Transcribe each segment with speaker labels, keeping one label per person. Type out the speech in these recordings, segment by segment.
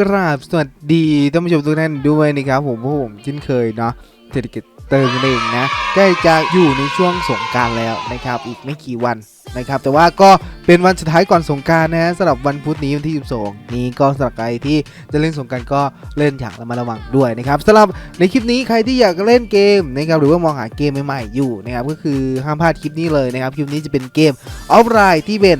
Speaker 1: กราบสวัสดีท่านผู้ชมทุกท่านด้วยนะครับผมพวกผมเช่นเคยเนาะ เศรษฐกิจเติมนั่นเองนะใกล้จะอยู่ในช่วงสงการแล้วนะครับอีกไม่กี่วันนะครับแต่ว่าก็เป็นวันสุดท้ายก่อนสงการนะฮะสำหรับวันพุธนี้วันที่ 12 นี้ก็สำหรับใครที่จะเล่นสงการก็เล่นอย่างระมัดระวังด้วยนะครับสำหรับในคลิปนี้ใครที่อยากเล่นเกมนะครับหรือว่ามองหาเกมใหม่ๆอยู่นะครับก็คือห้ามพลาดคลิปนี้เลยนะครับคลิปนี้จะเป็นเกมออฟไลน์ที่เป็น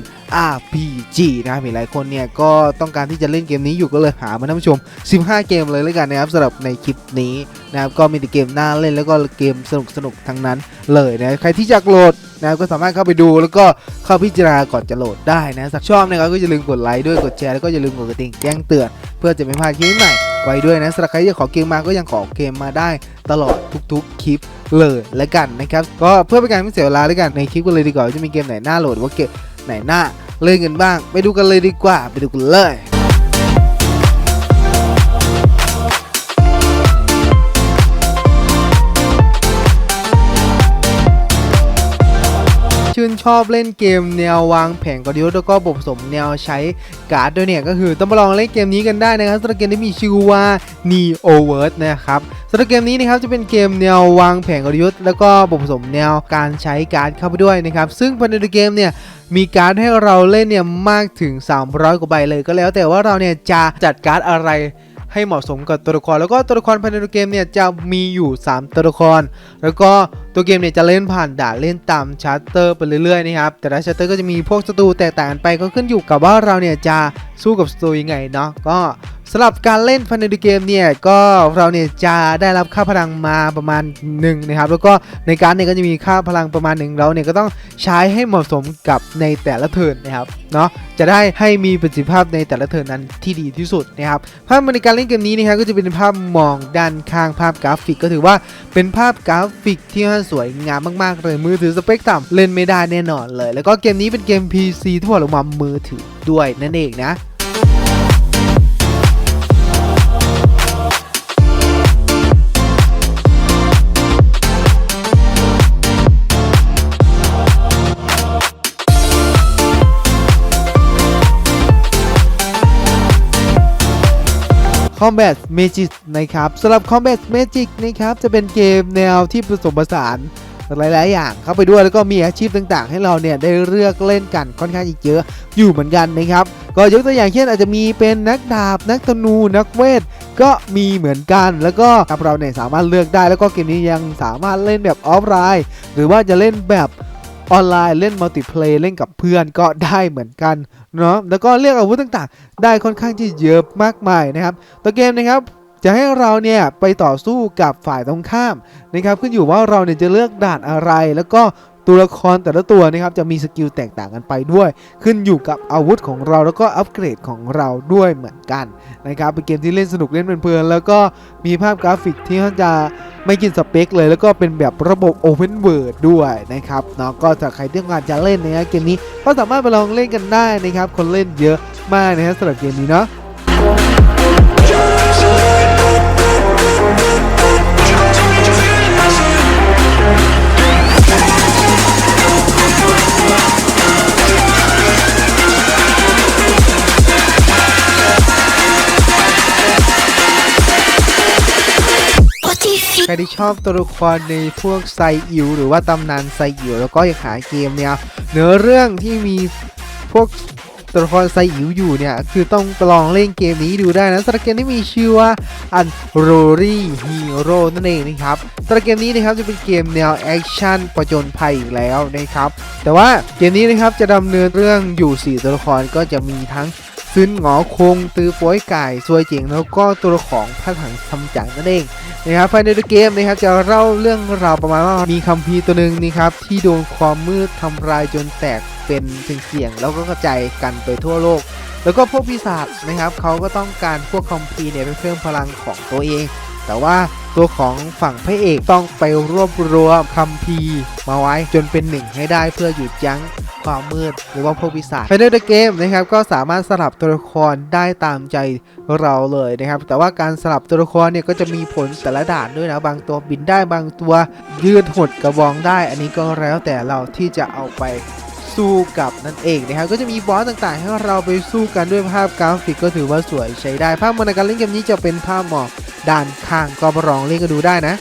Speaker 1: RPG นะครับมีหลายคนเนี่ยก็ต้องการที่จะเล่นเกมนี้อยู่ก็เลยหามาท่านผู้ชม 15 เกมเลยแล้วกันนะครับสำหรับในคลิปนี้นะครับก็มีแต่เกมน่าเล่นแล้วก็เกมสนุกสนุกๆทั้งนั้นเลยนะใครที่อยากโหลดนะก็สามารถเข้าไปดูแล้วก็เข้าพิจารณาก่อนจะโหลดได้นะสักชอบนะครับก็อย่าลืมกดไลค์ด้วยกดแชร์แล้วก็อย่าลืมกดกระดิ่งแจ้งเตือน เพื่อจะไม่พลาดคลิปใหม่ไว้ด้วยนะสำหรับใครที่ขอเกมมาก็ยังขอเกมมาได้ตลอดทุกๆคลิปเลยแล้วกันนะครับก็เพื่อเป็นการไม่เสียเวลาแล้วกันในคลิปกันเลยดีกว่าจะมีเกมไหนน่าโหลดว่าเกมไหนน่าเล่นกันบ้าง ไปดูกันเลยดีกว่าไปดูกันเลย ชื่นชอบเล่นเกมแนววางแผนกลยุทธ์แล้วก็ผสมแนวใช้การ์ดด้วยเนี่ยก็คือต้องมาลองเล่นเกมนี้กันได้นะครับสำหรับเกมที่มีชื่อว่า Neo w o r d นะครับสำหรับเกมนี้นะครับจะเป็นเกมแนววางแผนกลยุทธ์แล้วก็ผสมแนวการใช้การ์ดเข้าไปด้วยนะครับซึ่งภายในเกมเนี่ยมีการ์ดให้เราเล่นเนี่ยมากถึง 300 กว่าใบเลยก็แล้วแต่ว่าเราเนี่ยจะจัดการ์ดอะไรให้เหมาะสมกับตัวละคร แล้วก็ตัวละครภายในเกมเนี่ยจะมีอยู่ 3 ตัวละคร แล้วก็ตัวเกมเนี่ยจะเล่นผ่านด่านเล่นตามชาร์เตอร์ไปเรื่อยๆนะครับแต่ละชาร์เตอร์ก็จะมีพวกศัตรูแตกต่างกันไปก็ขึ้นอยู่กับว่าเราเนี่ยจะสู้กับศัตรูยังไงเนาะก็สำหรับการเล่นภายในเกมเนี่ยก็เราเนี่ยจะได้รับค่าพลังมาประมาณหนึ่งนะครับแล้วก็ในการเนี่ยก็จะมีค่าพลังประมาณหนึ่งเราเนี่ยก็ต้องใช้ให้เหมาะสมกับในแต่ละเทิร์นนะครับเนาะจะได้ให้มีประสิทธิภาพในแต่ละเทิร์นนั้นที่ดีที่สุดนะครับภาพในการเล่นเกมนี้นะครับก็จะเป็นภาพมองด้านข้างภาพกราฟิก ก็ถือว่าเป็นภาพกราฟิกที่สวยงามมากๆเลยมือถือสเปคต่ำเล่นไม่ได้แน่นอนเลย แล้วก็เกมนี้เป็นเกม PC ที่พอร์ตลงมามือถือด้วยนั่นเองนะ Combat Magic นะครับสำหรับ Combat Magic นะครับจะเป็นเกมแนวที่ผสมผสานหลาย ๆ อย่างเข้าไปด้วยแล้วก็มีอาชีพต่าง ๆ ให้เราเนี่ยได้เลือกเล่นกันค่อนข้างอีกเยอะอยู่เหมือนกันนะครับ ก็ยกตัวอย่างเช่นอาจจะมีเป็นนักดาบ นักธนู นักเวท ก็มีเหมือนกัน แล้วก็เราเนี่ยสามารถเลือกได้แล้วก็เกมนี้ยังสามารถเล่นแบบออฟไลน์ หรือว่าจะเล่นแบบ ออนไลน์เล่นมัลติเพลย์เล่นกับเพื่อนก็ได้เหมือนกันเนาะแล้วก็เลือกอาวุธต่างๆ ได้ค่อนข้างที่เยอะมากมายนะครับตัวเกมนะครับจะให้เราเนี่ยไปต่อสู้กับฝ่ายตรงข้ามนะครับขึ้นอยู่ว่าเราเนี่ยจะเลือกด่านอะไร แล้วก็ตัวละครแต่ละตัวนะครับจะมีสกิลแตกต่างกันไปด้วย ขึ้นอยู่กับอาวุธของเราแล้วก็อัปเกรดของเราด้วยเหมือนกันนะครับเป็นเกมที่เล่นสนุกเล่นเพลินๆแล้วก็มีภาพกราฟิกที่ค่อนจะ ไม่กินสเปคเลยแล้วก็เป็นแบบระบบ Open World ด้วยนะครับเนาะก็ถ้าใครที่ต้องการจะเล่นนะครับเกมนี้ก็สามารถไปลองเล่นกันได้นะครับ คนเล่นเยอะมากนะฮะสำหรับเกมนี้เนาะ ครที่ชอบตัวละครในพวกไซอิ๋วหรือว่าตำนานไซอิ๋วแล้วก็อยากหาเกมเนี่ยเนื้อเรื่องที่มีพวกตัวละครไซอิ๋วอยู่เนี่ย คือต้องลองเล่นเกมนี้ดูได้นะสำหรับเกมที่มีชื่อว่าอันโรรี่ฮีโร่นั่นเองนะครับสำหรับเกมนี้นะครับจะเป็นเกมแนวแอคชั่นประจนภัยอีกแล้วนะครับ แต่ว่าเกมนี้นะครับจะดำเนินเรื่องอยู่ 4 ตัวละครก็จะมีทั้ง ซึนหงอคงตือป้วยไก่ซวยเจ๋งแล้วก็ตัวของพระถังทำจังนั่นเองนะครับภายในเกมนะครับจะเล่าเรื่องราวประมาณว่ามีคัมภีร์ตัวหนึ่งนะครับที่โดนความมืดทำลายจนแตกเป็นเสียงๆแล้วก็กระจายกันไปทั่วโลก แล้วก็พวกปีศาจนะครับเขาก็ต้องการพวกคัมภีร์เนี่ยไปเพิ่มพลังของตัวเอง แต่ว่าตัวของฝั่งพระเอกต้องไปรวบรวมคัมภีร์มาไว้จนเป็นหนึ่งให้ได้เพื่อหยุดยั้ง ความมืดหรือว่าพวกปีศาจภายในเกมนะครับก็สามารถสลับตัวละครได้ตามใจเราเลยนะครับ แต่ว่าการสลับตัวละครเนี่ยก็จะมีผลแต่ละด่านด้วยนะบางตัวบินได้บางตัว ยืดหดกระบองได้ อันนี้ก็แล้วแต่เราที่จะเอาไปสู้กับนั่นเองนะครับก็จะมีบอสต่างๆ ให้เราไปสู้กันด้วยภาพกราฟิกก็ถือว่าสวยใช้ได้ภาพมวลในการเล่นเกมนี้จะเป็นภาพหมอกด้านข้างก็มาลองเล่นกันดูได้นะ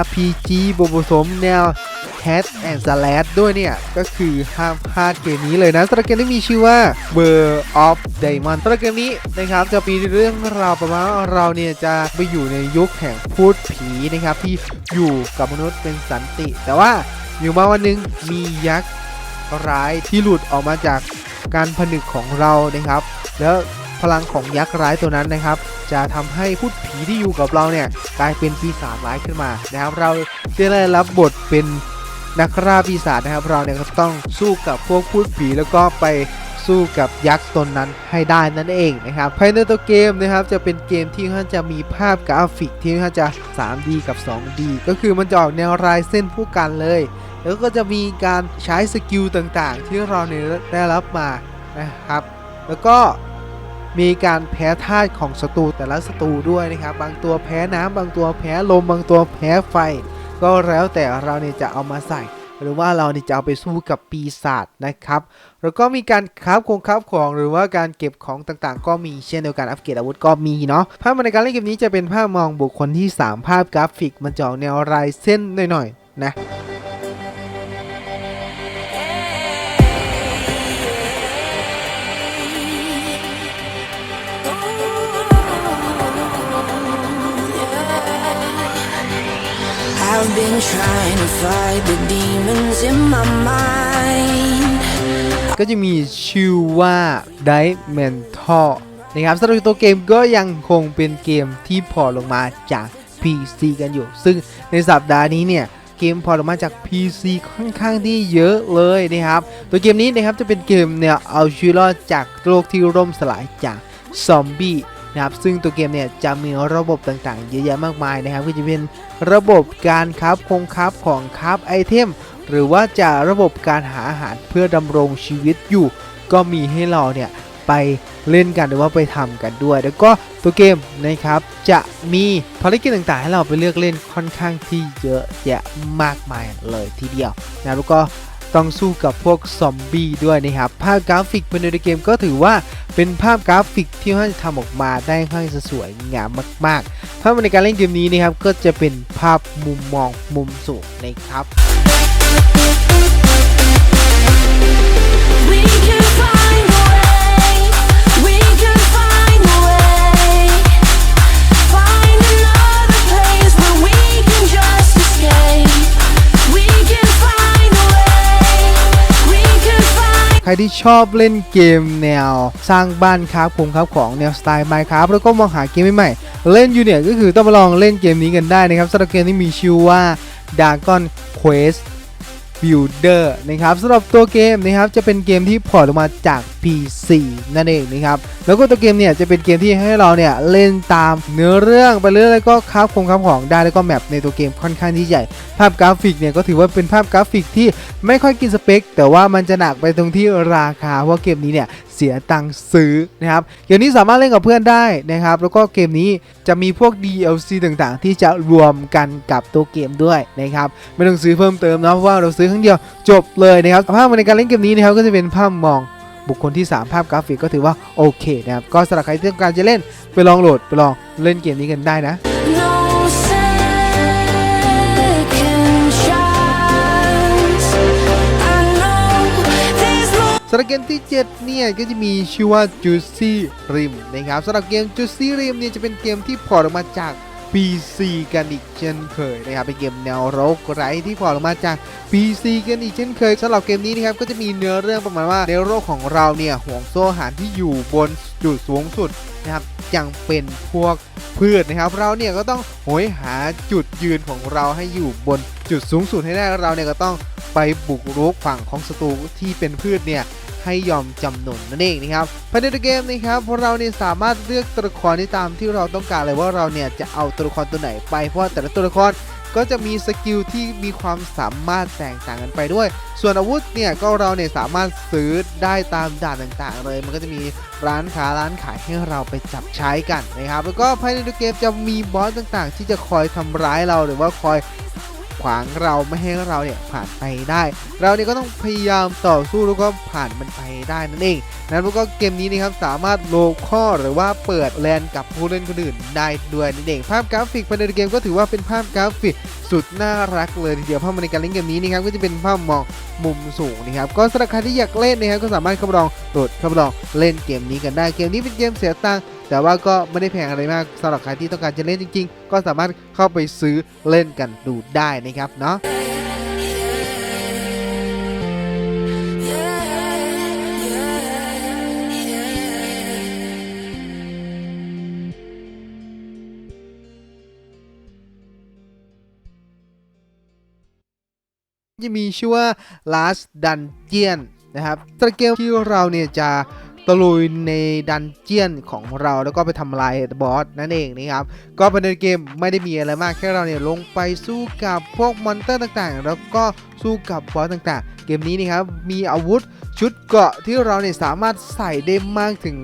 Speaker 1: RPG บวกผสมแนว Cat and Slash ด้วยเนี่ย ก็คือห้ามพลาดเกมนี้เลยนะสำหรับเกมที่มีชื่อว่า Bird of Diamond สำหรับเกมนี้นะครับจะมีเรื่องราวประมาณเราเนี่ยจะไปอยู่ในยุคแห่งพูดผีนะครับที่อยู่กับมนุษย์เป็นสันติ แต่ว่าอยู่มาวันหนึงมียักษ์ ร้ายที่หลุดออกมาจากการผนึกของเรานะครับ แล้วพลังของยักษ์ร้ายตัวนั้นนะครับ จะทำให้พูดผีที่อยู่กับเราเนี่ยกลายเป็นปีศาจร้ายขึ้นมานะครับ เราจะได้รับบทเป็นนักฆ่าปีศาจนะครับ เราเนี่ยก็ต้องสู้กับพวกพูดผีแล้วก็ไปสู้กับยักษ์ตนนั้นให้ได้นั่นเองนะครับภายในตัวเกมนะครับจะเป็นเกมที่ค่อนจะมีภาพกราฟิกที่ค่อนจะ 3D กับ 2D ก็คือมันจะออกแนวลายเส้นผู้กันเลย แล้วก็จะมีการใช้สกิลต่างๆ ที่เราได้รับมานะครับ แล้วก็มีการแพ้ธาตุของศัตรูแต่ละศัตรูด้วยนะครับ บางตัวแพ้น้ำบางตัวแพ้ลม บางตัวแพ้ไฟ ก็แล้วแต่เราเนี่ยจะเอามาใส่ หรือว่าเราเนี่ยจะเอาไปสู้กับปีศาจนะครับ แล้วก็มีการคราฟคงคราฟของหรือว่าการเก็บของต่างๆ ก็มีเช่นเดียวกันอัปเกรดอาวุธก็มีเนาะภาพในการเล่นเกมนี้จะเป็นภาพมองบุคคลที่ 3 ภาพกราฟิกมันจะออกแนวลายเส้นหน่อยๆนะ
Speaker 2: been trying to fight the demons in my mind.
Speaker 1: ก็จะมีชื่อว่า Dimental นะครับสำหรับตัวเกมก็ยังคงเป็นเกมที่พอลงมาจาก PC กันอยู่ ซึ่งในสัปดาห์นี้เนี่ยเกมพอลงมาจาก PC ค่อนข้างที่เยอะเลยนะครับ ตัวเกมนี้นะครับจะเป็นเกมเนี่ยเอาชีวิตรอดจากโลกที่ร่มสลายจากซอมบี้ นะครับซึ่งตัวเกมเนี่ยจะมีระบบต่างๆ เยอะแยะมากมายนะครับก็จะเป็นระบบการคราฟคงคราฟของคราฟไอเทมหรือว่าจะระบบการหาอาหารเพื่อดำรงชีวิตอยู่ ก็มีให้เราเนี่ยไปเล่นกันหรือว่าไปทำกันด้วย แล้วก็ตัวเกมนะครับจะมีภารกิจต่างๆ ให้เราไปเลือกเล่นค่อนข้างที่เยอะแยะมากมายเลยทีเดียวนะแล้วก็ ต้องสู้กับพวกซอมบี้ด้วยนะครับ ภาพกราฟิกภายในเกมก็ถือว่าเป็นภาพกราฟิกที่ค่อนทำออกมาได้ค่อนข้างสวยงามมากๆ ภาพในการเล่นเกมนี้นะครับก็จะเป็นภาพมุมมองมุมสูงนะครับ ที่ชอบเล่นเกมแนว สร้างบ้านครับผมครับของแนวสไตล์ Minecraft แล้วก็มองหาเกมใหม่ๆเล่นอยู่เนี่ยก็คือต้องมาลองเล่นเกมนี้กันได้นะครับสำหรับเกมที่มีชื่อว่า Dragon Quest Builder นะครับสำหรับตัวเกมนะครับจะเป็นเกมที่พอร์ตออกมาจาก PC นั่นเองนะครับแล้วก็ตัวเกมเนี่ยจะเป็นเกมที่ให้เราเนี่ยเล่นตามเนื้อเรื่องไปเรื่อยแล้วก็คราคงคราของได้แล้วก็แมปในตัวเกมค่อนข้างที่ใหญ่ ภาพกราฟิกเนี่ยก็ถือว่าเป็นภาพกราฟิกที่ไม่ค่อยกินสเปค แต่ว่ามันจะหนักไปตรงที่ราคาเพราะเกมนี้เนี่ย เสียตังค์ซื้อนะครับเกมนี้สามารถเล่นกับเพื่อนได้นะครับ แล้วก็เกมนี้จะมีพวก DLC ต่างๆ ที่จะรวมกันกับตัวเกมด้วยนะครับไม่ต้องซื้อเพิ่มเติมนะเพราะว่าเราซื้อครั้งเดียวจบเลยนะครับภาพในการเล่นเกมนี้นะครับก็จะเป็นภาพมองบุคคลที่ 3 ภาพกราฟิกก็ถือว่าโอเคนะครับก็สำหรับใครที่ต้องการจะเล่นไปลองโหลดไปลองเล่นเกมนี้กันได้นะำหรับเกมที่ 7 เนี่ยก็จะมีชื่อว่า Juicy Rim นะครับสำหรับเกม Juicy Rim เนี่ยจะเป็นเกมที่พอร์ตออกมาจาก PC กันอีกเช่นเคยนะครับเป็นเกมแนวโรกไรที่พอร์ตออกมาจาก PC กันอีกเช่นเคยสำหรับเกมนี้นะครับก็จะมีเนื้อเรื่องประมาณว่าในโลกของเราเนี่ยห่วงโซ่อาหารที่อยู่บนจุดสูงสุดนะครับยังเป็นพวกพืชนะครับ เราเนี่ยก็ต้องโหยหาจุดยืนของเราให้อยู่บนจุดสูงสุดให้ได้เราเนี่ยก็ต้องไปบุกรุกฝั่งของศัตรูที่เป็นพืชเนี่ย ให้ยอมจำนนนั่นเองนะครับภายในตัวเกมนะครับพวกเราเนี่ยสามารถเลือกตัวละครได้ตามที่เราต้องการเลยว่าเราเนี่ยจะเอาตัวละครตัวไหนไปเพราะแต่ละตัวละครก็จะมีสกิลที่มีความสามารถแตกต่างกันไปด้วย ส่วนอาวุธเนี่ยก็เราเนี่ยสามารถซื้อได้ตามด่านต่างๆ เลย มันก็จะมีร้านค้าร้านขายให้เราไปจับใช้กันนะครับ แล้วก็ภายในเกมจะมีบอสต่างๆ ที่จะคอยทำร้ายเราหรือว่าคอย ขวางเราไม่ให้เราเนี่ยผ่านไปได้ เราเนี่ยก็ต้องพยายามต่อสู้แล้วก็ผ่านมันไปได้นั่นเองนั้นแล้วก็เกมนี้นะครับสามารถโลข้อหรือว่าเปิดแลนกับผู้เล่นคนอื่นได้ด้วยนั่นเองภาพกราฟิกภายในเกมก็ถือว่าเป็นภาพกราฟิกสุดน่ารักเลยทีเดียวภาพในการเล่นเกมนี้นะครับก็จะเป็นภาพมองมุมสูงนะครับก็สำหรับใครที่อยากเล่นนะครับก็สามารถเข้าลองโหลดเข้าลองเล่นเกมนี้กันได้เกมนี้เป็นเกมเสียตังค์ แต่ว่าก็ไม่ได้แพงอะไรมากสำหรับใครที่ต้องการจะเล่นจริง ๆ ก็สามารถเข้าไปซื้อเล่นกันดูได้นะครับเนาะจะมีชื่อว่า Last Dungeon นะครับสเกมที่เราเนี่ยจะ ตะลุยในดันเจียนของเราแล้วก็ไปทำลายบอสนั่นเองนะครับ ก็เป็นเกมไม่ได้มีอะไรมากแค่เราเนี่ยลงไปสู้กับพวกมอนเตอร์ต่างๆ แล้วก็สู้กับบอสต่างๆ เกมนี้นะครับมีอาวุธชุดเกราะที่เราเนี่ยสามารถใส่ได้มากถึง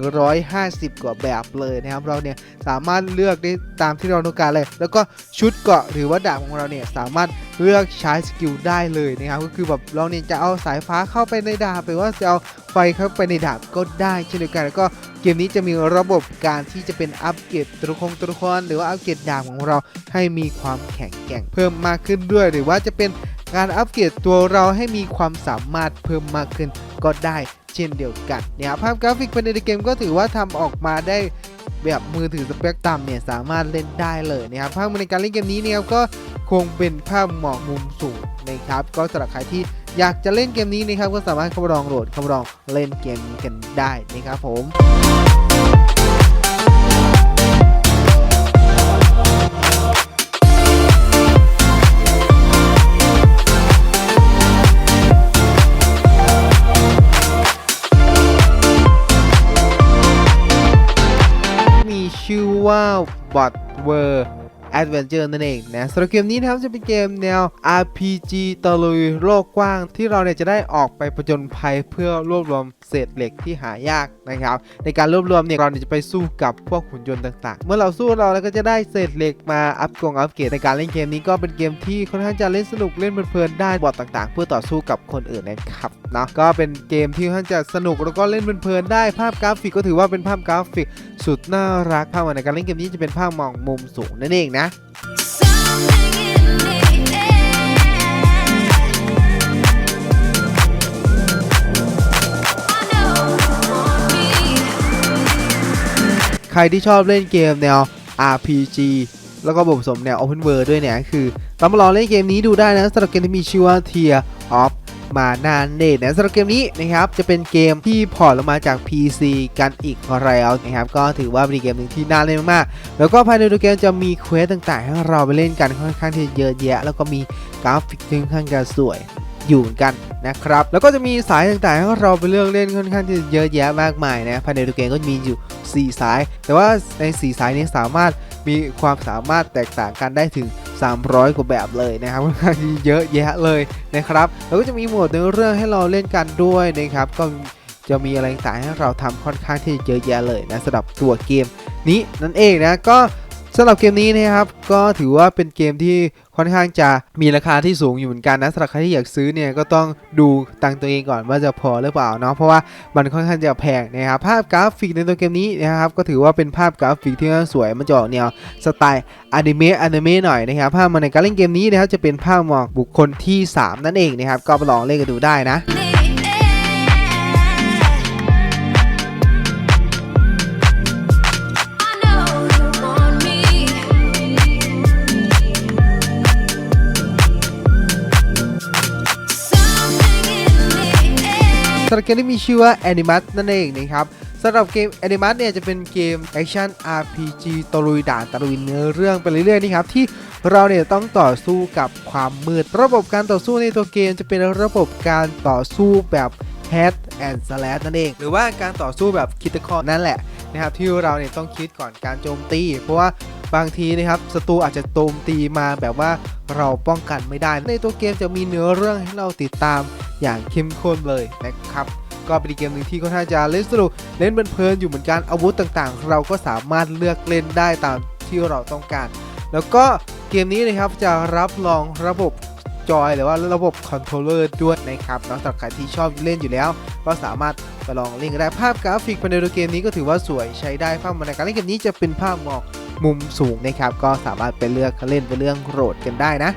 Speaker 1: 150 กว่าแบบเลยนะครับเราเนี่ยสามารถเลือกได้ตามที่เราต้องการเลย แล้วก็ชุดเกราะหรือว่าดาบของเราเนี่ยสามารถเลือกใช้สกิลได้เลยนะครับก็คือแบบเราเนี่ยจะเอาสายฟ้าเข้าไปในดาบหรือว่าจะเอาไฟเข้าไปในดาบก็ได้เช่นเดียวกันแล้วก็เกมนี้จะมีระบบการที่จะเป็นอัปเกรดตัวละครตัวละครหรือว่าอัปเกรดดาบของเราให้มีความแข็งแกร่งเพิ่มมากขึ้นด้วย หรือว่าจะเป็น การอัปเกรดตัวเราให้มีความสามารถเพิ่มมากขึ้นก็ได้เช่นเดียวกันเนี่ยภาพกราฟิกภายในเกมก็ถือว่าทำออกมาได้แบบมือถือสเปคต่ำเนี่ยสามารถเล่นได้เลยนะครับภาพในการเล่นเกมนี้เนี่ยครับก็คงเป็นภาพหมอกมุมสูงนะครับ ก็สำหรับใครที่อยากจะเล่นเกมนี้นะครับก็สามารถเข้าไปลองโหลดเข้าไปลองเล่นเกมนี้กันได้นะครับผม ว่า Bot World Adventure นั่นเองนะสำหรับเกมนี้นะครับจะเป็นเกมแนว RPG ตะลุยโลกกว้าง ที่เราเนี่ยจะได้ออกไปผจญภัยเพื่อรวบรวมเศษเหล็กที่หายากนะครับ ในการรวบรวมเนี่ยเราเนี่ยจะไปสู้กับพวกหุ่นยนต์ต่างๆ เมื่อเราสู้เราแล้วก็จะได้เศษเหล็กมาอัพกรงอัพเกรดในการเล่นเกมนี้ก็เป็นเกมที่ค่อนข้างจะเล่นสนุกเล่นเพลินๆได้บอทต่างๆ เพื่อต่อสู้กับคนอื่นนะครับเนาะก็เป็นเกมที่ค่อนข้างจะสนุกแล้วก็เล่นเพลินๆได้ภาพกราฟิกก็ถือว่าเป็นภาพกราฟิกสุดน่ารักภาพในการเล่นเกมนี้จะเป็นภาพมองมุมสูงนั่นเองนะ ใครที่ชอบเล่นเกมแนว RPG แล้วก็บทผสมแนว Open World ด้วยเนี่ยคือต้องมาลองเล่นเกมนี้ดูได้นะสำหรับเกมที่มีชื่อว่า Tear of มานาเนตนะสำหรับเกมนี้นะครับจะเป็นเกมที่พอร์ตลงมาจาก PC กันอีกแล้วนะครับก็ถือว่าเป็นเกมหนึ่งที่น่าเล่นมากๆแล้วก็ภายในตัวเกมจะมีเควสต่างๆ ให้เราไปเล่นกันค่อนข้างที่จะเยอะแยะ แล้วก็มีกราฟิกที่ค่อนข้างจะสวย อยู่เหมือนกันนะครับ แล้วก็จะมีสายต่างๆให้เราไปเลือกเล่นค่อนข้างที่จะเยอะแยะมากมายนะภายในตัวเกมก็มีอยู่ 4 สาย แต่ว่าใน 4 สายนี้สามารถมีความสามารถแตกต่างกันได้ถึง 300 กว่าแบบเลยนะครับค่อนข้างที่เยอะแยะเลยนะครับ แล้วก็จะมีหมวดในเรื่องให้เราเล่นกันด้วยนะครับ ก็จะมีอะไรต่างๆให้เราทำค่อนข้างที่เยอะแยะเลยนะสำหรับตัวเกมนี้นั่นเองนะก็ สำหรับเกมนี้นะครับก็ถือว่าเป็นเกมที่ค่อนข้างจะมีราคาที่สูงอยู่เหมือนกันนะสำหรับใครที่อยากซื้อเนี่ยก็ต้องดูตังตัวเองก่อนว่าจะพอหรือเปล่าเนาะเพราะว่ามันค่อนข้างจะแพงนะครับภาพกราฟิกในตัวเกมนี้นะครับก็ถือว่าเป็นภาพกราฟิกที่ค่อนข้างสวยมันจะออกแนวสไตล์อนิเมะอนิเมะหน่อยนะครับภาพมันในการเล่นเกมนี้นะครับจะเป็นภาพหมอกบุคคลที่ 3 นั่นเองนะครับก็ไปลองเล่นกันดูได้นะ สำหรับเกมที่มีชื่อว่า Animus นั่นเองนะครับสำหรับเกม Animus เนี่ยจะเป็นเกมแอคชั่น RPG ตะลุยด่านตะลุยเนื้อเรื่องไปเรื่อยๆนี่ครับที่เราเนี่ยต้องต่อสู้กับความมืด ระบบการต่อสู้ในตัวเกมจะเป็นระบบการต่อสู้แบบ Head and Slash นั่นเอง หรือว่าการต่อสู้แบบคิดคอนั่นแหละนะครับที่เราเนี่ยต้องคิดก่อนการโจมตี เพราะว่า บางทีนะครับศัตรูอาจจะโจมตีมาแบบว่าเราป้องกันไม่ได้ ในตัวเกมจะมีเนื้อเรื่องให้เราติดตามอย่างเข้มข้นเลยนะครับก็เป็นเกมหนึ่งที่ค่อนข้างจะเล่นสนุกเล่นเพลินอยู่เหมือนกันอาวุธต่างๆ เราก็สามารถเลือกเล่นได้ตามที่เราต้องการ แล้วก็เกมนี้นะครับจะรับรองระบบจอยหรือว่าระบบคอนโทรลเลอร์ด้วยนะครับนอกจากใครที่ชอบเล่นอยู่แล้ว ก็สามารถไปลองเล่นได้ภาพกราฟิกภายในเกมนี้ก็ถือว่าสวยใช้ได้ภาพในการเล่นเกมนี้จะเป็นภาพหมอง มุมสูงนะครับ ก็สามารถไปเลือกเล่นไปเรื่องโหลดกันได้นะ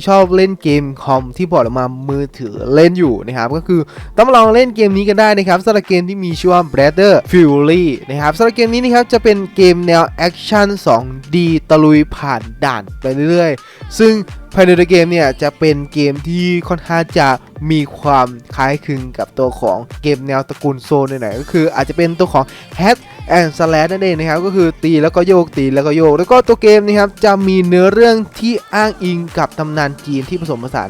Speaker 1: ที่ชอบเล่นเกมคอมที่บอร์ดออกมามือถือเล่นอยู่นะครับก็คือต้องลองเล่นเกมนี้กันได้นะครับสำหรับเกมที่มีชื่อว่า Brother Fury นะครับสำหรับเกมนี้นะครับจะเป็นเกมแนวแอคชั่น 2D ตะลุยผ่านด่านไปเรื่อยๆ ซึ่งภายในตัวเกมเนี่ยจะเป็นเกมที่ค่อนข้างจะมีความคล้ายคลึงกับตัวของเกมแนวตระกูลโซนหน่อยๆก็คืออาจจะเป็นตัวของ Hack แอนสแลตนั่นเองนะครับก็คือตีแล้วก็โยกตีแล้วก็โยก แล้วก็ตัวเกมนะครับจะมีเนื้อเรื่องที่อ้างอิงกับตำนานจีนที่ผสมผสาน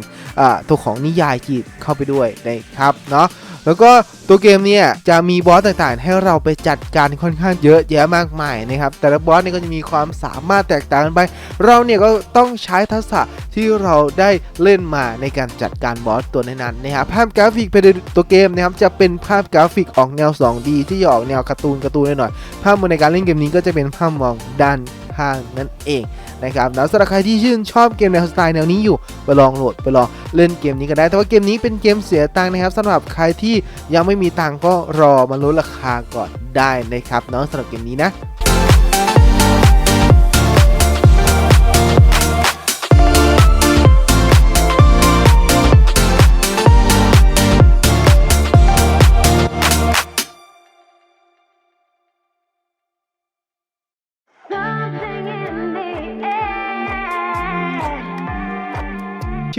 Speaker 1: ตัวของนิยายจีนเข้าไปด้วยนะครับเนาะ แล้วก็ตัวเกมเนี่ยจะมีบอสต่างๆ ให้เราไปจัดการค่อนข้างเยอะแยะมากมายนะครับแต่ละบอสเนี่ยก็จะมีความสามารถแตกต่างกันไป เราเนี่ยก็ต้องใช้ทักษะที่เราได้เล่นมาในการจัดการบอสตัวนั้นๆนะครับภาพกราฟิกภายในตัวเกมนะครับจะเป็นภาพกราฟิกออกแนว 2D ที่ออกแนวการ์ตูนการ์ตูนหน่อยๆภาพมอในการเล่นเกมนี้ก็จะเป็นภาพมองด้านข้างนั่นเอง นะครับแล้วสำหรับใครที่ชื่นชอบเกมแนวสไตล์แนวนี้อยู่ไปลองโหลดไปลองเล่นเกมนี้กันได้ แต่ว่าเกมนี้เป็นเกมเสียตังค์นะครับสำหรับใครที่ยังไม่มีตังค์ก็รอมาลดราคาก่อนได้นะครับเนาะสำหรับเกมนี้นะ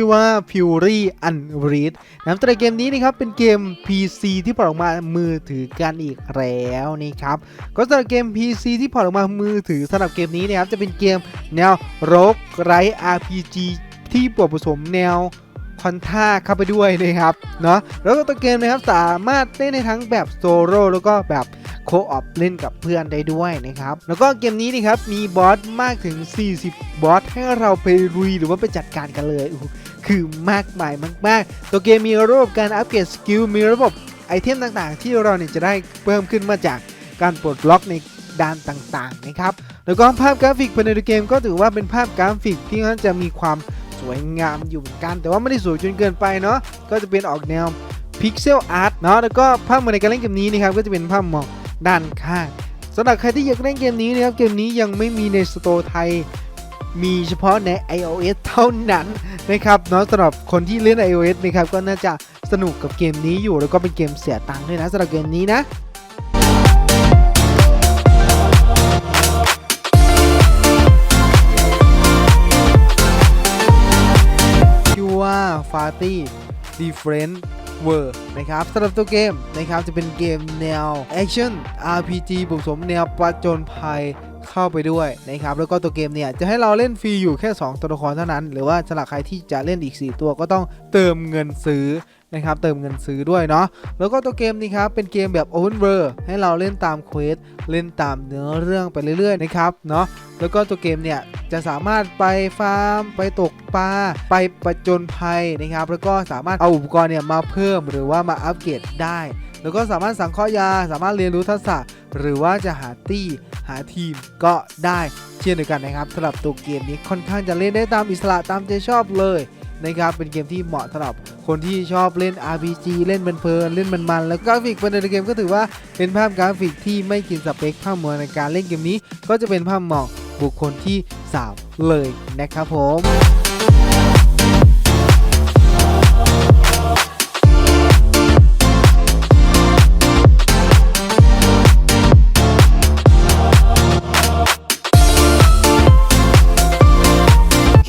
Speaker 1: ชื่อว่า Fury Unread นะครับแต่เกมนี้นะครับเป็นเกม PC ที่ปล่อออกมามือถือกันอีกแล้วนี่ครับ ก็สำหรับเกม PC ที่ปล่อออกมามือถือสำหรับเกมนี้นะครับจะเป็นเกมแนวโรกไร RPG ที่บวกผสมแนวคอนท่าเข้าไปด้วยนะครับเนาะแล้วก็ตัวเกมนะครับสามารถเล่นในทั้งแบบโซโล่แล้วก็แบบ คออปเล่นกับเพื่อนได้ด้วยนะครับ แล้วก็เกมนี้นะครับมีบอสมากถึง 40 บอสให้เราไปลุยหรือว่าไปจัดการกันเลย คือมากมายมาก ๆ ตัวเกมมีระบบการอัปเกรดสกิลมีระบบไอเทมต่างๆ ที่เราเนี่ยจะได้เพิ่มขึ้นมาจากการปลดล็อกในด้านต่างๆนะครับแล้วก็ภาพกราฟิกภายในเกมก็ถือว่าเป็นภาพกราฟิกที่ค่อนข้าจะมีความสวยงามอยู่เหมือนกัน แต่ว่าไม่ได้สวยจนเกินไปเนาะก็จะเป็นออกแนวพิกเซลอาร์ตเนาะแล้วก็ภาพมองในการเล่นเกมนี้นะครับก็จะเป็นภาพมอง ด้านข้างสำหรับใครที่อยากเล่นเกมนี้นะครับ เกมนี้ยังไม่มีในสโตร์ไทย มีเฉพาะใน iOS เท่านั้นนะครับเนาะสำหรับคนที่เล่น iOS นะครับก็น่าจะสนุกกับเกมนี้อยู่แล้วก็เป็นเกมเสียตังค์ด้วยนะสำหรับเกมนี้นะชื่อว่า f a r t y Different w o r นะครับสำหรับตัวเกมนะครับจะเป็นเกมแนว Action RPG ผสมแนวประจนภัย เข้าไปด้วยนะครับแล้วก็ตัวเกมเนี่ยจะให้เราเล่นฟรีอยู่แค่ 2 ตัวละครเท่านั้น หรือว่าสำหรับใครที่จะเล่นอีก 4 ตัวก็ต้องเติมเงินซื้อนะครับเติมเงินซื้อด้วยเนาะแล้วก็ตัวเกมนี้ครับเป็นเกมแบบ Open World ให้เราเล่นตามเควสเล่นตามเนื้อเรื่องไปเรื่อยๆนะครับเนาะแล้วก็ตัวเกมเนี่ยจะสามารถไปฟาร์ม ไปตกปลาไปประจนภัยนะครับ แล้วก็สามารถเอาอุปกรณ์เนี่ยมาเพิ่มหรือว่ามาอัปเกรดได้ แล้วก็สามารถสังเคราะห์ยา สามารถเรียนรู้ทักษะ หรือว่าจะหาตี้หาทีมก็ได้เช่นเดียวกันนะครับสำหรับตัวเกมนี้ค่อนข้างจะเล่นได้ตามอิสระตามใจชอบเลยนะครับเป็นเกมที่เหมาะสำหรับคนที่ชอบเล่น RPG เล่นเพลินเล่นมันๆแล้วกราฟิกภายในเกมก็ถือว่าเป็นภาพกราฟิกที่ไม่กินสเปคภาพมวลในการเล่นเกมนี้ ก็จะเป็นภาพเหมาะบุคคลที่ 3 เลยนะครับผม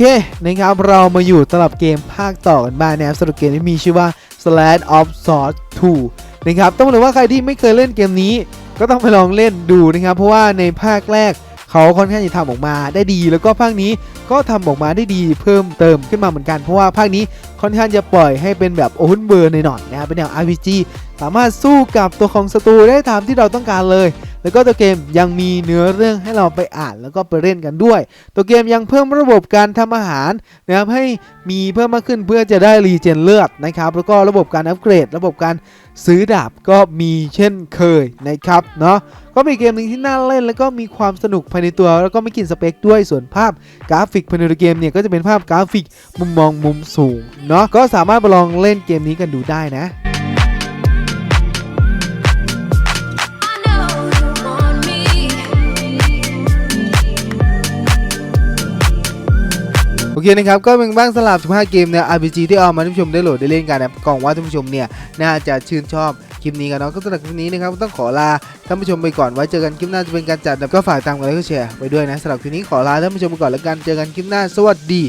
Speaker 1: เคนะครับเรามาอยู่สำหรับเกมภาคต่อกันบ้างนะครับสำหรับเกมที่มีชื่อว่า Slash of Sword 2นะครับต้องบอกว่าใครที่ไม่เคยเล่นเกมนี้ ก็ต้องไปลองเล่นดูนะครับ เพราะว่าในภาคแรกเขาค่อนข้างจะทำออกมาได้ดี แล้วก็ภาคนี้ก็ทำออกมาได้ดีเพิ่มเติมขึ้นมาเหมือนกัน เพราะว่าภาคนี้ค่อนข้างจะปล่อยให้เป็นแบบโอเพนเบอร์หน่อยๆนะครับเป็นแนว RPG สามารถสู้กับตัวของศัตรูได้ตามที่เราต้องการเลย แล้วก็ตัวเกมยังมีเนื้อเรื่องให้เราไปอ่านแล้วก็ไปเล่นกันด้วย ตัวเกมยังเพิ่มระบบการทำอาหารนะครับให้มีเพิ่มมากขึ้นเพื่อจะได้รีเจนเลือดนะครับ แล้วก็ระบบการอัปเกรด ระบบการซื้อดาบก็มีเช่นเคยนะครับเนาะก็เป็นเกมหนึ่งที่น่าเล่นแล้วก็มีความสนุกภายในตัว แล้วก็ไม่กินสเปคด้วยส่วนภาพกราฟิกภายในเกมเนี่ยก็จะเป็นภาพกราฟิกมุมมองมุมสูงเนาะก็สามารถไปลองเล่นเกมนี้กันดูได้นะ โอเคนะครับก็เป็นบ้างสลับ 15 เกมเนี่ย RPG ที่เอามาให้ผู้ชมได้โหลดได้เล่นกันนะครับกล่องว่าท่านผู้ชมเนี่ยน่าจะชื่นชอบคลิปนี้กันเนาะก็สำหรับคลิปนี้นะครับต้องขอลาท่านผู้ชมไปก่อนไว้เจอกันคลิปหน้าจะเป็นการจัดแบบก็ฝากตามกดไลค์กดแชร์ไปด้วยนะสำหรับคลิปนี้ขอลาท่านผู้ชมไปก่อนแล้วกันเจอกันคลิปหน้าสวัสดี